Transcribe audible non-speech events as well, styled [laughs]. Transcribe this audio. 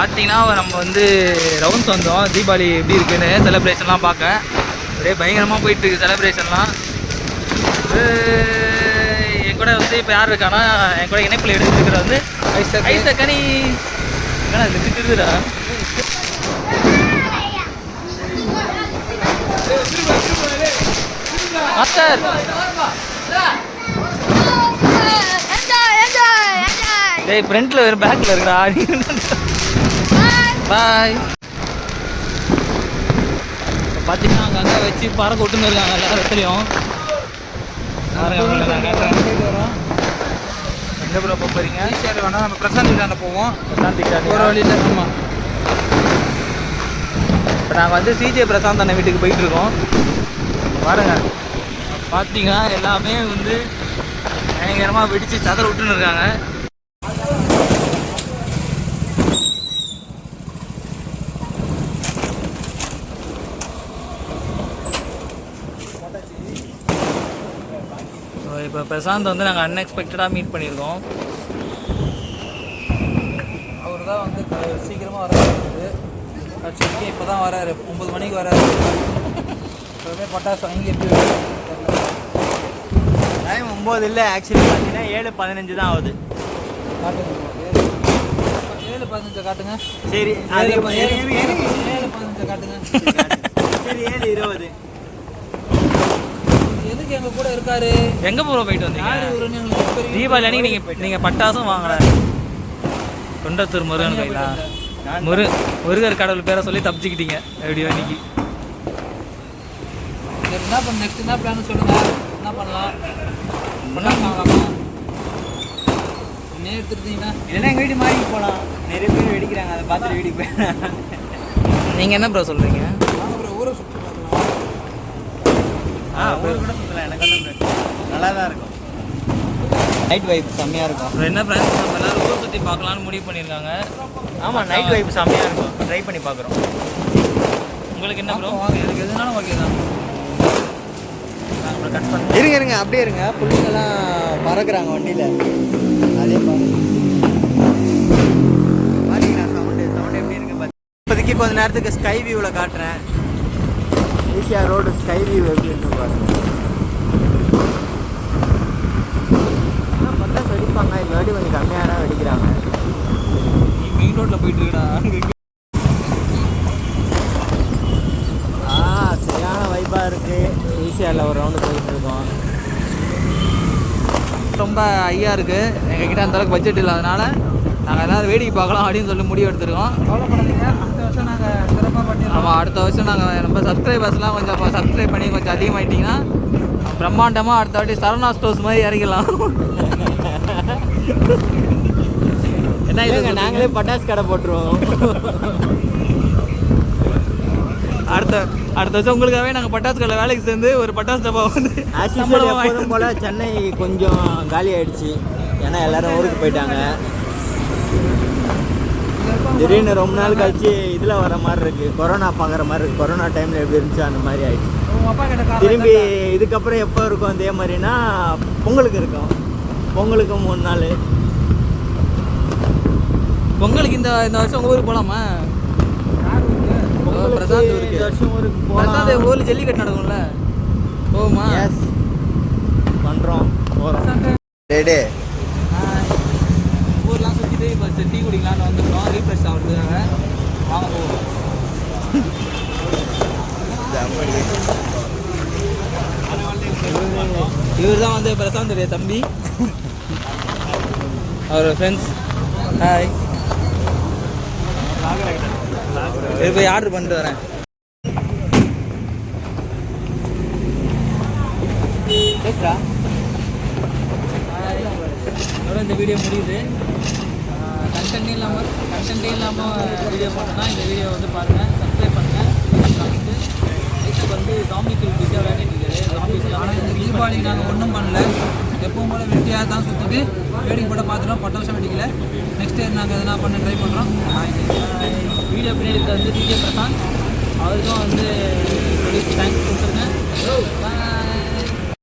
பார்த்தீங்கன்னா நம்ம வந்து ரவுண்ட்ஸ் வந்தோம். தீபாவளி எப்படி இருக்குன்னு செலிப்ரேஷன்லாம் பார்க்க. ஒரே பயங்கரமாக போயிட்டு இருக்கு செலிப்ரேஷன்லாம் என் கூட வந்து இப்போ யார் இருக்கானா என் கூட இணைப்பில் எடுத்துருக்கிற வந்து ஐசக்கனி என்னடா இது திட்டுதுடா? மாஸ்டர். டேய் ஃப்ரண்ட்ல வேறு பேக்கில் இருக்குடா. [laughs] பாய் பார்த்தீங்கன்னா அங்கங்கே வச்சு பறக்க விட்டுன்னு இருக்காங்க. எல்லா இடத்துலையும். எங்க ப்ரோ போக போகிறீங்க ஈஸியாக வேணா நம்ம பிரசாந்த் போவோம். பிரசாந்த் ஒரு வழியில் ஆமாம் இப்போ நாங்கள் வந்து சிஜே பிரசாந்த் அண்ணன் வீட்டுக்கு போயிட்டு இருக்கோம். பாருங்க. பார்த்தீங்கன்னா எல்லாமே வந்து பயங்கரமாக வெடிச்சு சதற விட்டுன்னு இருக்காங்க. இப்போ பிரசாந்த் வந்து நாங்கள் அன்எக்ஸ்பெக்டடாக மீட் பண்ணியிருக்கோம். அவர் தான் வந்து க- சீக்கிரமா வர வேண்டியது ஆக்சுவலி இப்போ தான் வராரு ஒம்பது மணிக்கு வராரு எப்பவுமே பட்டாசு வாங்கி எப்படி. டைம் ஒம்பது இல்லை ஆக்சுவலி பார்த்தீங்கன்னா ஏழு பதினஞ்சு தான் ஆகுது. காட்டுங்க ஏழு பதினஞ்சை காட்டுங்க. சரி ஏழு பதினஞ்சை காட்டுங்க. சரி ஏழு இருபது. எதுக்கு எங்க கூட இருக்காரு? எங்கே போகிறோம் போயிட்டு யாரு வந்தீங்க. தீபாவளி அன்னைக்கு நீங்கள் நீங்கள் பட்டாசும் வாங்கல தொண்டத்தூர் முருகன் கோயிலா? முரு முருகர் கடவுள் பேரை சொல்லி தப்பிச்சுக்கிட்டீங்க. எப்படியோ இன்னைக்கு சரி என்ன பண்ண நெக்ஸ்ட் என்ன பிளான் சொல்லுங்க. என்ன பண்ணலாம்? பட்டாசு வாங்கலாமா இன்னே எடுத்துருந்தீங்கன்னா இல்லைன்னா எங்கள் வீட்டு மாதிரி போகலாம் நிறைய பேர் வெடிக்கிறாங்க. அதை பார்த்துட்டு வீட்டுக்கு போய் நீங்கள் என்ன ப்ரோ சொல்கிறீங்க ஊர் கூட சுற்றலாம் எனக்கு நல்லா தான் இருக்கும். நைட் வைப் செம்மையாக இருக்கும். என்ன ஃப்ரெண்ட்ஸ் நம்ம எல்லாரும் ஊர் சுற்றி பார்க்கலான்னு முடிவு பண்ணியிருக்காங்க. ஆமாம் நைட் வைப் செம்மையாக இருக்கும். ட்ரை பண்ணி பார்க்குறோம். உங்களுக்கு என்ன ப்ரோ வாங்க. எனக்கு எதுனாலும் ஓகே தான். அப்புறம் கட் பண்ணி இருங்க இருங்க அப்படியே இருங்க. பிள்ளைங்கெல்லாம் பறக்குறாங்க வண்டியில். அதே பாருங்க பாத்தீங்களா? சவுண்டு சவுண்டு எப்படி இருக்கு பாத்து இப்போதைக்கு கொஞ்ச நேரத்துக்கு ஸ்கை வியூவில் காட்டுறேன். ஈஸியாக ரோடு ஸ்கை வியூ எப்படி இருக்கு பாருங்க. ஆனால் பட்டாசு வெடிப்பாங்க. இந்த வாட்டி கொஞ்சம் கம்மியாக தான் வெடிக்கிறாங்க. மெயின் ரோட்டில் போயிட்டு இருக்கடா. ஆ சரியான வைப்பாக இருக்குது ஈஸியாக ஒரு ரவுண்டு போயிட்டு இருக்கோம். ரொம்ப ஹையாக இருக்குது எங்ககிட்ட அந்த அளவுக்கு பட்ஜெட் இல்லாதனால நாங்கள் எல்லாரும் வேடிக்கை பார்க்கலாம் அப்படின்னு சொல்லி முடிவு எடுத்திருக்கோம். கவலைப்படாதீங்க. அடுத்த வருஷம் நாங்கள் சிறப்பாக பண்ணிடலாம் வருஷம் நாங்கள் நம்ம சப்ஸ்கிரைபர்ஸ்லாம் கொஞ்சம் சப்ஸ்கிரைப் பண்ணி கொஞ்சம் அதிகமாகிட்டிங்கன்னா பிரம்மாண்டமாக அடுத்த வாட்டி சரவணா ஸ்டோர்ஸ் மாதிரி இறங்கிடலாம். என்ன இல்லைங்க நாங்களே பட்டாசு கடை போட்டுருவோம். அடுத்த அடுத்த வருஷம் உங்களுக்காகவே நாங்கள் பட்டாசு கடை வேலைக்கு சேர்ந்து ஒரு பட்டாசு டப்பா வந்து போல் சென்னை கொஞ்சம் காலி ஆயிடுச்சு. ஏன்னா எல்லாரும் ஊருக்கு போயிட்டாங்க. திடீர்னு ரொம்ப நாள் கழிச்சு இதில் வர மாதிரி இருக்கு. கொரோனா பார்க்குற மாதிரி இருக்கு. கொரோனா டைமில் எப்படி இருந்துச்சு அந்த மாதிரி ஆயிடுச்சு. திரும்பி இதுக்கப்புறம் எப்போ இருக்கும் அதே மாதிரினா பொங்கலுக்கு இருக்கும். பொங்கலுக்கு மூணு நாள். பொங்கலுக்கு இந்த இந்த வருஷம் உங்கள் ஊருக்கு போகலாமா பிரசாந்த் ஊருக்கு. இந்த வருஷம் ஊருக்கு பிரசாந்த் ஊரில் ஜல்லிக்கட்டு நடக்கும்ல? போகுமா எஸ் பண்ணுறோம் போகிறோம் டே சுற்றிட்டு டீ குடிக்கலாம்னு வந்துருக்கோம். ரீஃப்ரெஷ் ஆகிறதுக்காக. வாங்க போவோம். இவர் தான் வந்து பிரசாந்துடைய தம்பி. அவர் ஃப்ரெண்ட்ஸ் ஹாய் இது போய் ஆர்டர் பண்ணிட்டு வரேன். பேசுகிறா இந்த வீடியோ முடியுது. கண்டென்ட்டே இல்லாமல் கண்டென்ட்டே இல்லாமல் வீடியோ போட்டோன்னா இந்த வீடியோ வந்து பாருங்கள் சப்ஸ்கிரைப் பண்ணுங்கள் வந்து ஐசக் வந்து ஜாம்பிக்குள் பிஸியாக விளையாடிட்டு இருக்காரு. ஆனால் தீபாவளி நாங்கள் ஒன்றும் பண்ணல. எப்பவும் போல வெட்டியாக தான் சுற்றிட்டு வேடிக்கை போட பார்த்துட்டோம். பட்டாசம் வெடிக்கல. நெக்ஸ்ட் இயர் நாங்கள் எதனா பண்ண ட்ரை பண்ணுறோம் வீடியோ பின்னாடி வந்து டிஜே பிரசாந்த். அவருக்கும் வந்து தேங்க்ஸ் கொடுத்துருங்க.